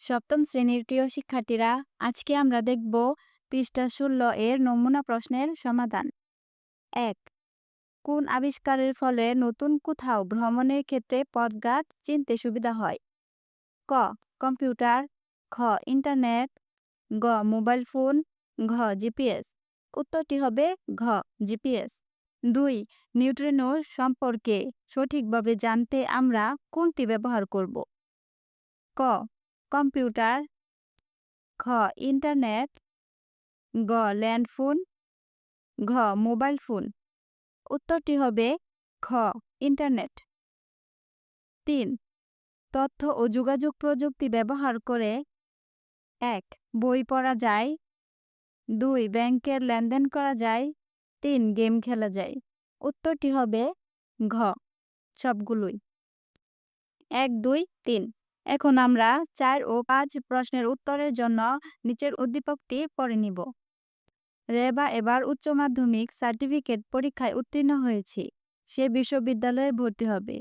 সপ্তম শ্রেণির প্রিয় শিক্ষার্থীরা, আজকে আমরা দেখব পৃষ্ঠা ষোলো এর নমুনা প্রশ্নের সমাধান। এক, কোন আবিষ্কারের ফলে নতুন কোথাও ভ্রমণের ক্ষেত্রে পথঘাট চিনতে সুবিধা হয়? ক, কম্পিউটার খ ইন্টারনেট, গ, মোবাইল ফোন, ঘ, জিপিএস। উত্তরটি হবে ঘ, জিপিএস। দুই নিউট্রিনো সম্পর্কে সঠিকভাবে জানতে আমরা কোনটি ব্যবহার করব? ক কম্পিউটার খ ইন্টারনেট, গ, ল্যান্ডফোন, ঘ, মোবাইল ফোন। উত্তরটি হবে খ ইন্টারনেট। তিন, তথ্য ও যোগাযোগ প্রযুক্তি ব্যবহার করে এক, বই পড়া যায়। দুই, ব্যাংকের লেনদেন করা যায়। তিন, গেম খেলা যায়। উত্তরটি হবে ঘ, সবগুলোই। এক, দুই, তিন। এখন আমরা চার ও পাঁচ প্রশ্নের উত্তরের জন্য নিচের উদ্দীপকটি পড়ে নিব। রেবা এবার উচ্চ মাধ্যমিক সার্টিফিকেট পরীক্ষায় উত্তীর্ণ হয়েছে। সে বিশ্ববিদ্যালয়ে ভর্তি হবে।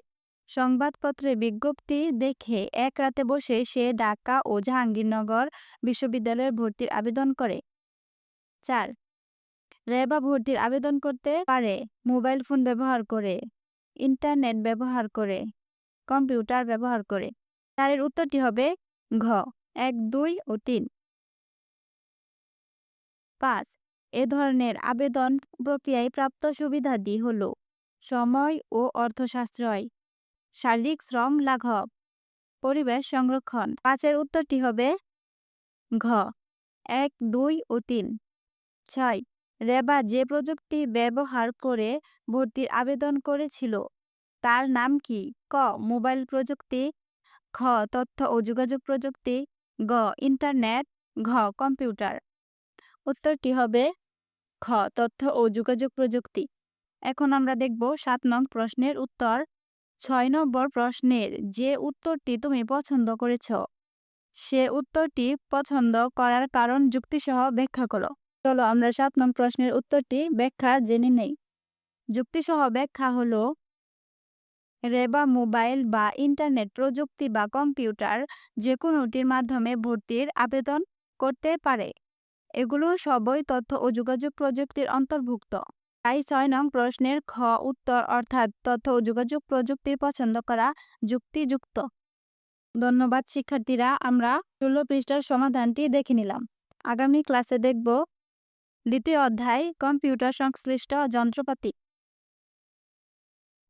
সংবাদপত্রে বিজ্ঞপ্তি দেখে এক রাতে বসে সে ঢাকা ও জাহাঙ্গীরনগর বিশ্ববিদ্যালয়ে ভর্তির আবেদন করে। চার রেবা ভর্তির আবেদন করতে পারে মোবাইল ফোন ব্যবহার করে, ইন্টারনেট ব্যবহার করে, কম্পিউটার ব্যবহার করে। চারের উত্তরটি হবে ঘ, এক, দুই ও তিন। পাঁচ, এ ধরনের আবেদন প্রক্রিয়ায় প্রাপ্ত সুবিধাদি হল সময় ও অর্থ সাশ্রয় শারীরিক শ্রম লাঘব, পরিবেশ সংরক্ষণ। পাঁচের উত্তরটি হবে ঘ, এক, দুই ও তিন। ছয়, রেবা যে প্রযুক্তি ব্যবহার করে ভর্তির আবেদন করেছিল, তার নাম কি? ক, মোবাইল প্রযুক্তি খ, তথ্য ও যোগাযোগ প্রযুক্তি, গ, ইন্টারনেট, ঘ, কম্পিউটার। উত্তরটি হবে খ, তথ্য ও যোগাযোগ প্রযুক্তি। এখন আমরা দেখব সাত নং প্রশ্নের উত্তর। ছয় নম্বর প্রশ্নের, যে উত্তরটি তুমি পছন্দ করেছ, সে উত্তরটি পছন্দ করার কারণ যুক্তিসহ ব্যাখ্যা করো। চলো আমরা সাত নং প্রশ্নের উত্তরটি ব্যাখ্যা জেনে নেই। যুক্তিসহ ব্যাখ্যা হলো রেবা মোবাইল বা ইন্টারনেট প্রযুক্তি বা কম্পিউটার যে কোনোটির মাধ্যমে ভর্তির আবেদন করতে পারে। এগুলো সবই তথ্য ও যোগাযোগ প্রযুক্তির অন্তর্ভুক্ত। তাই ছয় নং প্রশ্নের খ উত্তর অর্থাৎ তথ্য ও যোগাযোগ প্রযুক্তির পছন্দ করা যুক্তিযুক্ত। ধন্যবাদ শিক্ষার্থীরা, আমরা ষোলো পৃষ্ঠার সমাধানটি দেখে নিলাম। আগামী ক্লাসে দেখব দ্বিতীয় অধ্যায় কম্পিউটার সংশ্লিষ্ট যন্ত্রপাতি।